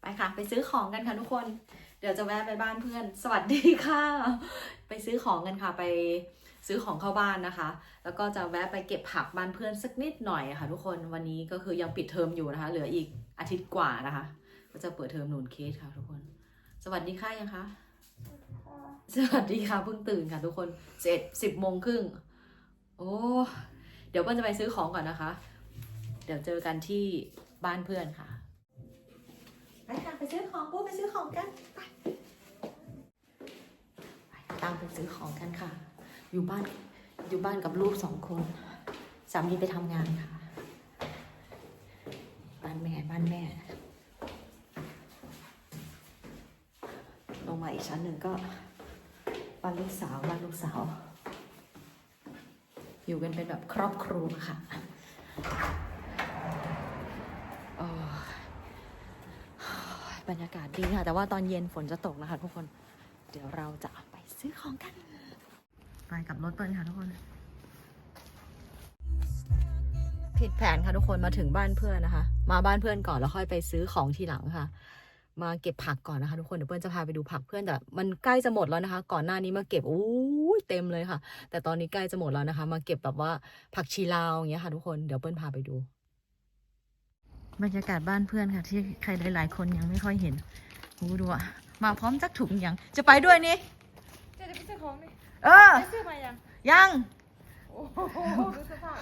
ไปค่ะ ไปซื้อของกันค่ะทุกคน เดี๋ยวจะแวะไปบ้านเพื่อน สวัสดีค่ะ ไปซื้อของกันค่ะ ไปซื้อของเข้าบ้านนะคะ แล้วก็จะแวะไปเก็บผักบ้านเพื่อนสักนิดหน่อยค่ะ ทุกคน วันนี้ก็คือยังปิดเทอมอยู่นะคะ เหลืออีกอาทิตย์กว่านะคะ ก็จะเปิดเทอมนูนเคสค่ะ ทุกคน สวัสดีค่ะยังคะ สวัสดีค่ะเพิ่งตื่นค่ะ ทุกคนเจ็ดสิบโมงครึ่ง โอ้ เดี๋ยวเปิ้ลจะไปซื้อของก่อนนะคะ เดี๋ยวเจอกันที่บ้านเพื่อนค่ะ ไปค่ะไปซื้อของปุ๊บไปซื้อของกันไปไปตามไปซื้อของกันค่ะ อยู่บ้านอยู่บ้านกับลูกสองคนสามีไปทำงานค่ะ บ้านแม่บ้านแม่ ลงมาอีกชั้นหนึ่งก็บ้านลูกสาวบ้านลูกสาว อยู่กันเป็นแบบครอบครัวค่ะโอ้ย บรรยากาศดีค่ะ แต่ว่าตอนเย็นฝนจะตกนะคะทุกคน เดี๋ยวเราจะไปซื้อของกัน ไปกับรถเปิ้ลค่ะทุกคน ผิดแผนค่ะทุกคนมาถึงบ้านเพื่อนนะคะ มาบ้านเพื่อนก่อนแล้วค่อยไปซื้อของทีหลังค่ะ มาเก็บผักก่อนนะคะทุกคนเดี๋ยวเพื่อนจะพาไปดูผักเพื่อนแต่มันใกล้จะหมดแล้วนะคะ ก่อนหน้านี้มาเก็บอู้ยเต็มเลยค่ะ แต่ตอนนี้ใกล้จะหมดแล้วนะคะ มาเก็บแบบว่าผักชีลาวอย่างเงี้ยค่ะทุกคนเดี๋ยวเปิ้ลพาไปดู บรรยากาศบ้านเพื่อนค่ะ ที่ใครหลาย ๆ คนยังไม่ค่อยเห็นโอ้ดูอะมาพร้อมจักถุงยังจะไปด้วยนี่เจะจะไปซื้อของนี่เออไปซื้อมายังยังโอ้โหดูสภาพ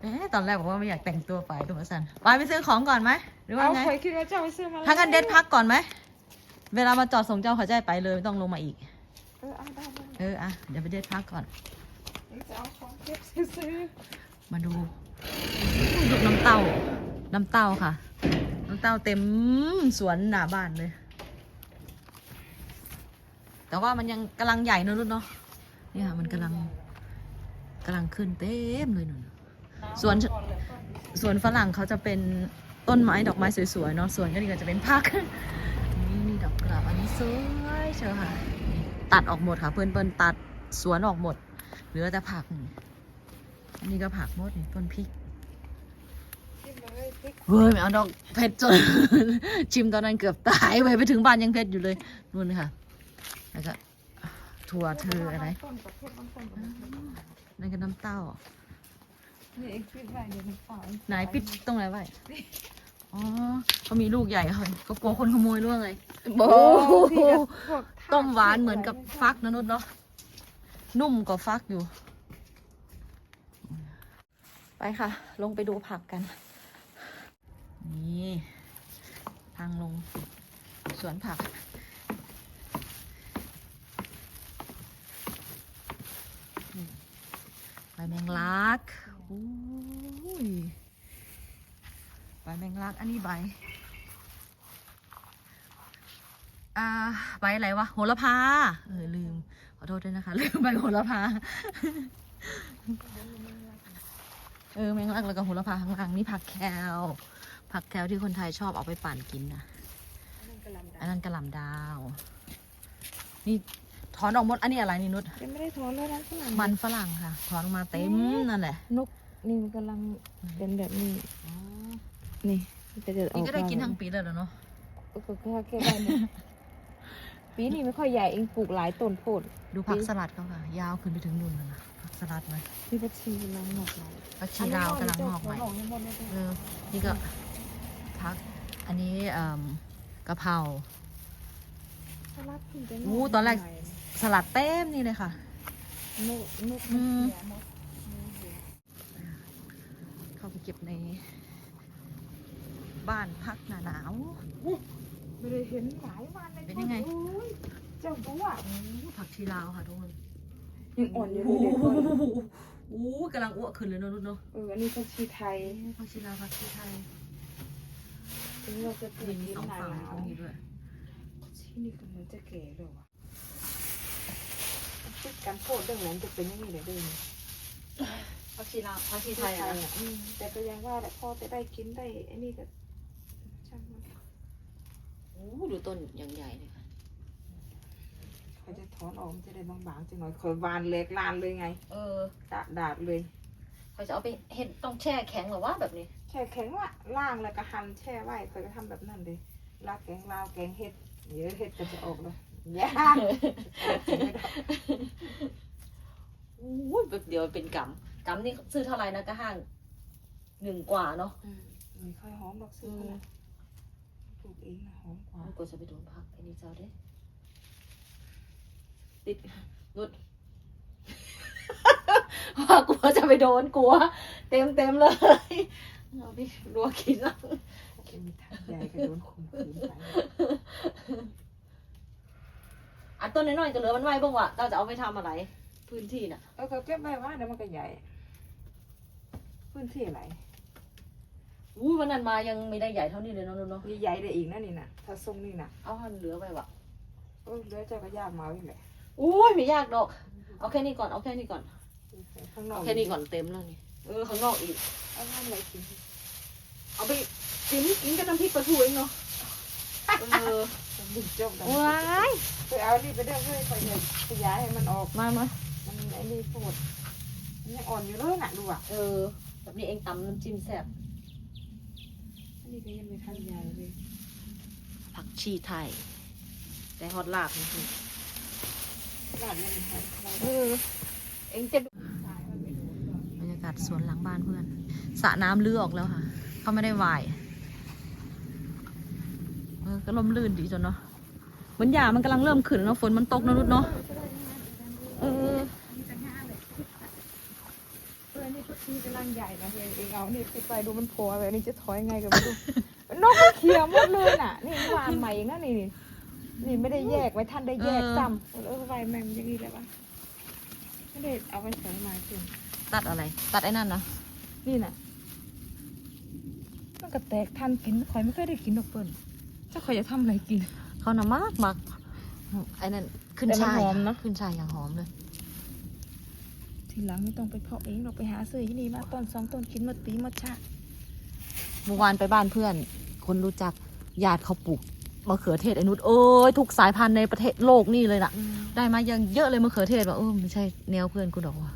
เอ๊ะตอนแรกบอกว่าไม่อยากแต่งตัวไปตัวสันไปไปซื้อของก่อนไหมหรือว่าเอาไงข่อยคิดว่าเจ้าไปซื้อมาแล้วถ้างั้นเด็ดพักก่อนไหมเวลามาจอดส่งเจ้าเขาจะให้ไปเลยไม่ต้องลงมาอีก เออเอาได้ได้เอออะเดี๋ยวไปเด็ดพักก่อนเดี๋ยวจะเอาของเก็บซื้อมาดูลูกน้ำเต้า น้ำเต้าค่ะ น้ำเต้าเต็มสวนหน้าบ้านเลย แต่ว่ามันยังกำลังใหญ่เนอะนุ่นเนาะนี่ค่ะมันกำลังกำลังขึ้นเต็มเลยนุ่นสวนสวนฝรั่งเขาจะเป็นต้นไม้ดอกไม้สวยๆเนาะสวนก็นี่ก็จะเป็นพักนี่นี่ดอกกลาบอันนี้สวยเชียวค่ะ ตัดออกหมดค่ะ เพื่อนเพื่อนตัดสวนออกหมด เหลือแต่ผักนี่อันนี้ก็ผักหมดต้นพริก เลยพริกเว้ยไม่เอาดอกเผ็ดจน ชิมตอนนั้นเกือบตายไปไปถึงบ้านยังเผ็ดอยู่เลยนู่นค่ะแล้วก็ถั่วเธออะไรต้นกับพริกมันต้นกับพริกนั่นก็น้ำเต้านี่เองปิดไว้เดี๋ยวมันเปล่าไหนปิดตรงไหนไว้อ๋อเขามีลูกใหญ่ค่ะก็กลัวคนขโมยด้วยไงโอ้โอ้โหพวกทาสต้มหวานเหมือนกับฟักนะนุชเนาะนุ่มกว่าฟักอยู่ ไปค่ะ ลงไปดูผักกันนี่ ทางลงสวนผัก ใบแมงลักใบแมงลัก อันนี้ใบ อ่า ใบอะไรวะ โหระพา เออ ลืม ขอโทษด้วยนะคะ ลืมใบโหระพา เออ แมงลักแล้วก็โหระพาข้างล่างนี่ผักแคล ผักแคลที่คนไทยชอบเอาไปปั่นกินนะอันนั้นกะหล่ำดอันนั้นกระหล่ำดาว นี่ถอนออกหมด อันนี้อะไรนี่นุชำยังไม่ได้ถอนเลยนะข้างหลังมันฝรั่งค่ะ ถอนออกมาเต็มนั่นแหละ นกนี่มันกำลังเป็นแบบนี้นี่มันจะเดินออกนี่ก็ได้กินมาทั้งปีเลยเหรอเนาะก็คือแค่แค่ได้เนี่ยปีนี้ไม่ค่อยใหญ่เองปลูกหลายต้นโพด ดูผักสลัดเขาค่ะ ยาวขึ้นไปถึงนู่นเลยนะผักสลัดเลยพี่พัชชีกำลังหงอกใหม่ผักชีลาวกำลังงอกใหม่เออนี่ก็พัก อันนี้เอ่มกะเพราอู้ตอนแรกสลัดเต็มนี่เลยค่ะนกนกอืมเสียนกเข้าไปเก็บใน บ้านพักหนาหนาวไม่ได้เห็นหลายวันเลยเป็นยังไงโอ้ยเจ้าบัวอู้ผักชีลาวค่ะทุกคนยังอ่อนอยู่โอ้เลยโหเด็กคนอู้กำลังอ้วกขึ้นเลยเนอะนุชเนาะเอออันนี้พัชชีไทยผักชีลาวผักชีไทย อันนี้เราจะปลูมีกมีที่สองหนาฝั่งหนาวตรงนี้ด้วยที่นี่ก็เหมือนจะแก่เลยว่ะพูดการโพดเรื่องนั้นจะเป็นอยังไงเลยเด้อผักชีลาวผักชีไทยอะอะอืมแต่ก็ยังว่าแหละพ่อจะได้กินได้ไอ้นี่ก็ช่างมันอู้ดูต้นอย่างใหญ่เลยค่ะเขาจะถอนออกมันจะได้บางๆจังหน่อยคอยวานเล็กลานเลยไง เออดาดดาดเลย เขาจะเอาไปเห็ดต้องแช่แข็งหรือว่าแบบนี้แช่แข็งว่ะล่างแล้วก็หั่นแช่ไว้เคยก็ทำแบบนั้นเลยลากแกงลาวแกงเห็ดเดี๋ยวเห็ดก็จะออกเลยยากอุ้ยแบบเดียวเป็นกำกำนี่ซื้อเท่าไหร่นะก็ห้างหนึ่งกว่าเนาะอืมไม่ค่อยหอมดอกซื้อมาละปลูกเองนะหอมกว่ามันกลัวจะไปโดนพักไอ้นี่เจ้าเด้ติดนุด ว่ากลัวจะไปโดนกลัว เต็มเต็มๆเลยเอาดิรัวกินแล้วเป็นทางใหญ่ก็โดนข่มขืนไปอันต้นน้อยๆก็เหลือมันไว้บ้างวะเราจะเอาไปทำอะไร พื้นที่น่ะเออก็เก็บไว้ว่าเดี๋ยวมันก็ใหญ่ พื้นที่อะไรอู้วันนั้นมายังไม่ได้ใหญ่เท่านี้เลยเนาะนุนเนาะมีใหญ่ได้อีกนะนี่นะถ้าทรงนี่นะเอาหันเหลือไว้วะเออเดี๋ยวเจะก็ยากมาอีกแหละอุ้ยไม่ยากดอก เอาแค่นี้ก่อน เอาแค่นี้ก่อน ข้างนอกเอาแค่นี้ก่อนเต็มแล้วนี่เออข้างนอกอีกเอาน้ำอะไรกินเอาไปกินกินกับน้ำพริกปลาทูเองเนาะเออจะบุกจบกันว้ายไปเอานี่ไปเรื่องเพื่อไปเนี่ยขยายให้มันออกมามามันไอ้นี่โคตรมันยังอ่อนอยู่เลยน่ะดูอะเออ แบบนี้เองตำน้ำจิ้มแซ่บอันนี้ก็ยังไม่ทันใหญ่เลยผักชีไทย แต่ฮอตลาบนี่คือลาดยังไม่ทันเราเออเองจะ สวนหลังบ้านเพื่อนสระน้ำลื้อออกแล้วค่ะ เขาไม่ได้วายก็ลมลื่นดีจนเนาะเหมือนหยามันกำลังเริ่มขึ้นเนาะฝนมันตกนะนุดเนาะเออเออนี่ทุกทีกำลังใหญ่นะเองเองเอานี่ไปไปดูมันโผล่อะไรนี่จะถอยไงกับไม่รู้นกมันเขียวหมดเลยน่ะ นี่วานใหม่เงนะนี่นี่นี่ไม่ได้แยกไว้ท่านได้แยกเออซ้ำเออไวแมงย่างนี้เลยปะไม่ได้เอาไปใส่มาจริง ตัดอะไร ตัดไอ้นั่นนะนี่น่ะมันก็แตกทันกินคอยไม่เคยได้กินดอกเปิ้ลถ้าคอยจะทำอะไรกิน เขาน่ะมากมากไอ้นั่นขึ้นแต่มันช่ายหอมนะขึ้นช่ายอย่างหอมเลย ทีหลังไม่ต้องไปเพาะเองเราไปหาซื้อที่นี่มาต้นสองต้นกินหมดปีหมดชาติเมื่อวานไปบ้านเพื่อน คนรู้จักญาติเขาปลูกมะเขือเทศไอ้นุชเอ้ยทุกสายพันธุ์ในประเทศโลกนี่เลยน่ะ ได้มาอย่างเยอะเลยมะเขือเทศว่าเออไม่ใช่แนวเพื่อนกูดอกว่ะ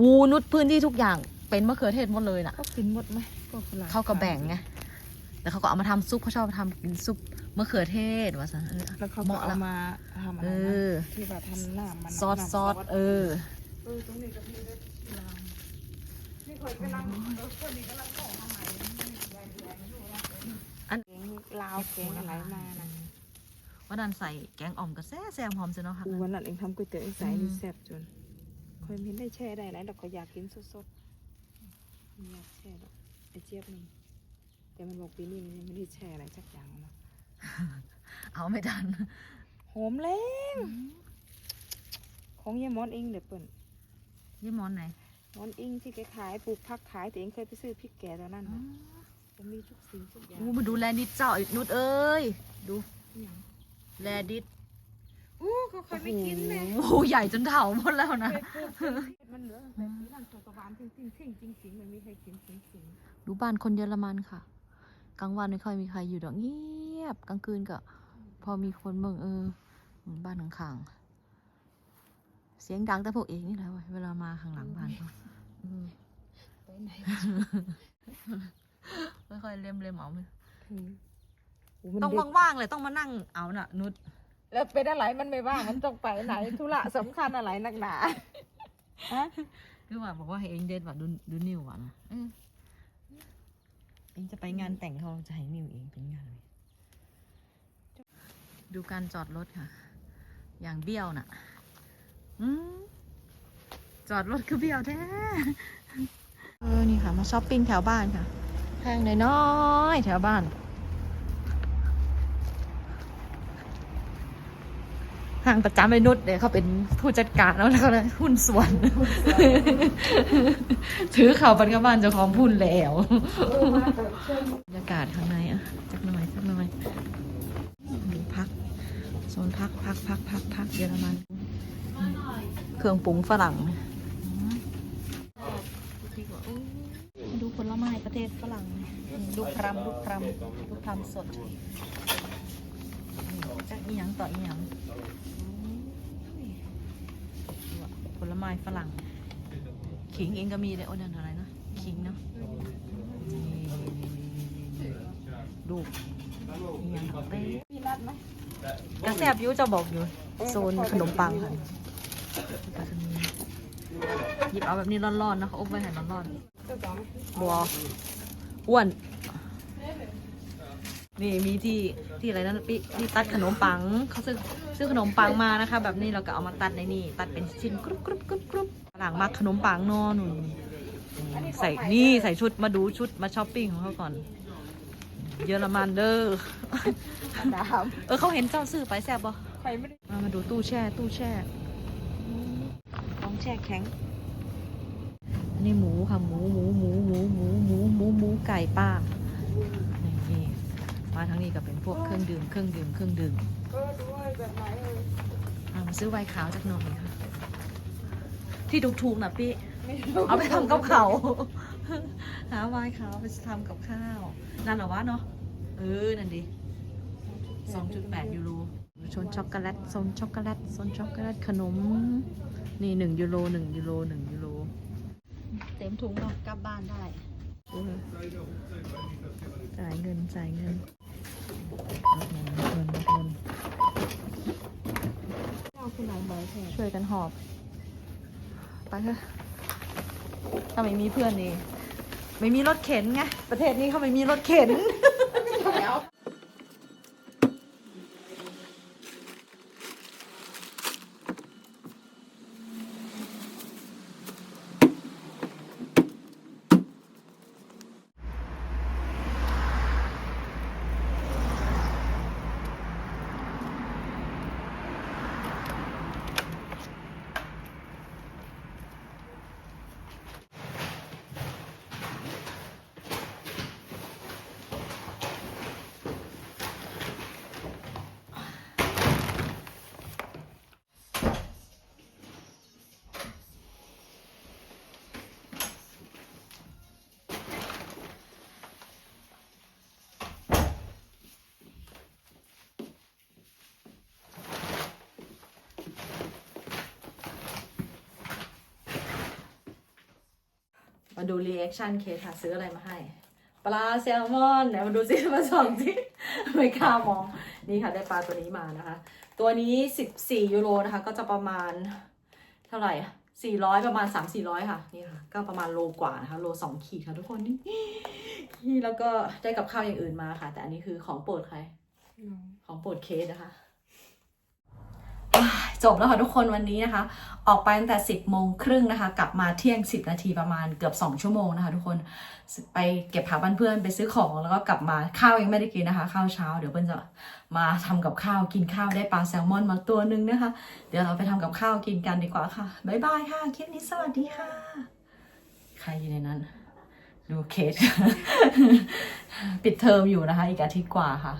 วูนุชพื้นที่ทุกอย่างเป็นมะเขือเทศหมดเลยน่ะเขากินหมดไหมพวกฝรั่งเขาก็แบ่งไงแล้วเขาก็เอามาทำซุปเขาชอบทำกินซุปมะเขือเทศว่าซะเออแล้วเขาเหก็มาะเอาละมาทำอะเอไรนะอที่แบบทำหน้ามันซอสน้ำซอสเออเออตรงนี้ก็มีเล็บลางนี่คอยกำลังเออคนนี้กำลังบอกมาใหม่ใหญ่ใหญ่ไม่รู้นะอันแกงลาวแกงอะไรมานะวันนั้นใส่แกงอ่อมกับแซ่แซมหอมเสียเนาะค่ะอูวันนั้นเองทำก๋วยเตี๋ยวเองใส่อืมนี่แซ่บจน คอยไม่ได้แช่ได้แล้วแต่คอยอยากกินสดๆไม่อยากแช่หรอกไอเจี๊ยบนี่แต่มันบอกปีนี้มันยังไม่ได้แช่อะไรสักอย่างนะเอาไม่ทันหอมแรงของยายมอนเองเดี๋ยวเปิ่นยี่มอนไหนมอนเองที่แกขายปลูกผักขายแต่เองเคยไปซื้อพริกแกตอนนั้นนะจะมีทุกสิ่งทุกอย่างอู้มาดูแลดิดเจ้าอีกนุชเอ้ยดูอย่างแลดิด อู้เขาเคยไม่กินเลยโอ้โหใหญ่จนเถาหมดแล้วนะ มันเหลือแบบนี้นั่นตัวกระวานจริงจริงจริงจริงจริงมันมีใครกินจริงจริงดูบ้านคนเยอรมันค่ะ กลางวันไม่ค่อยมีใครอยู่ดอกเงียบ กลางคืนก็ พอมีคนเบิ่งเออเหมือนบ้านข้างๆเสียงดังแต่พวกเองนี่แหละเว้ยเวลามาข้างหลังบ้านเขาเออไปไหนค่อยๆเล็มเล็มๆเอาไหมอืมโมันต้องเด็กว่างๆเลยต้องมานั่งเอาน่ะนุช แล้วเป็นอะไรมันไม่ว่างมันต้องไปไหนธุระสำคัญอะไรนักหนาฮะคือว่าบอกว่าให้เองเด็ดว่าดูดูนิวว่ะนะเออเองจะไปงานแต่งเขาจะให้นิวเองเป็นงานเลยดูการจอดรถค่ะ อย่างเบี้ยวน่ะ อืมจอดรถคือเบี้ยวแท้เออนี่ค่ะ มาช้อปปิ้งแถวบ้านค่ะห้างน้อยๆแถวบ้าน ห้างประจำไปนุชเดี๋ยวเขาเป็นผู้จัดการแล้วแล้วเขาเลยหุ้นส่วน ถือเข่าปันกับบ้านเจ้าของพุ่นแล้วเออมาเถอะเชิญบรรยากาศข้างในอะจักหน่อยจักหน่อยดูพักโซนพักพักพักพักพักเยอรมัน เครื่องปรุงฝรั่งดูผลไม้ประเทศฝรั่ง ดูพรำดูพรำดูพรำสด จักอีหยังต่ออีหยังผลไม้ฝรั่ง ขิงเองก็มีเลยโอ้นั่นอะไรนะขิงเนาะดูพี่นัดไหมกระแซบอยูจะบอกอยู่ โซนขนมปังค่ะหยิบเอาแบบนี้ร้อนๆนะคะอบไว้ให้ร้อนเจ้าสองๆบัวอ้วน นี่มีที่ที่อะไรนั่นปิที่ตัดขนมปังเขาซื้อซื้อขนมปังมานะคะ แบบนี้เราก็เอามาตัดในนี่ตัดเป็นชิ้นกรุบกรุบกรุบกรุบหลังมาขนมปังเนอนหนูใส่นี่ใส่ชุดมาดูชุดมาช้อปปิ้งของเขาก่อน เยอรมันเด้อดามเออเขาเห็นเจ้าซื้อไปแซ่บปะใครไม่ได้มามาดูตู้แช่ ตู้แช่ต้องแช่แข็งอันนี้หมูค่ะหมูหมูหมูหมูหมูหมูหมูหมูไก่ป้านี่ มาทางนี้ก็เป็นพวกเครื่องดื่มเครื่องดื่มเครื่องดื่มเออด้วยแบบไหนเอออะมาซื้อไวน์ขาวจากหน่อยค่ะที่ถูกๆนะพี่ไม่รู้เอาไปทำกับเขาวหาไวน์ขาวไปทำกับข้าว นั่นเหรอวะเนาะเออ นั่นดิ2.8 ยูโรโซนช็อกโกแลตโซนช็อกโกแลตโซนช็อกโกแลตขนม นี่ 1 ยูโร1ยูโร1ยูโรเต็มถุงเนาะกลับบ้านได้เออจ่ายเงินจ่ายเงิน ช่วยกันหอบ ไปเถอะถ้าไม่มีเพื่อนนี่ ไม่มีรถเข็นไง ประเทศนี้เขาไม่มีรถเข็น ดูรีแอคชั่นเคสค่ะซื้ออะไรมาให้ ปลาแซลมอนไหนมาดูสิมาส่องสิไม่กล้ามอง นี่ค่ะได้ปลาตัวนี้มานะคะ ตัวนี้ 14 ยูโรนะคะ ก็จะประมาณเท่าไหร่อะ400 ประมาณ 3 400 ค่ะ นี่ค่ะ ก็ประมาณโลกว่านะคะ โล 2 ขีดค่ะทุกคนนี่นี่แล้วก็ได้กับข้าวอย่างอื่นมาค่ะ แต่อันนี้คือของโปรดใคร ของโปรดเคสนะคะ จบแล้วค่ะทุกคนวันนี้นะคะ ออกไปตั้งแต่ 10โมงครึ่งนะคะ กลับมาเที่ยง 10 นาทีประมาณเกือบ 2 ชั่วโมงนะคะ ทุกคนไปเก็บผักบ้านเพื่อนไปซื้อของแล้วก็กลับมาข้าวยังไม่ได้กินนะคะ ข้าวเช้าเดี๋ยวเพื่อนจะมาทำกับข้าวกินข้าวได้ปลาแซลมอนมาตัวหนึ่งนะคะ เดี๋ยวเราไปทำกับข้าวกินกันดีกว่าค่ะบ๊ายบายค่ะคลิปนี้สวัสดีค่ะ ใครอยู่ในนั้น ดูเคสปิดเทอมอยู่นะคะ อีกอาทิตย์กว่าค่ะ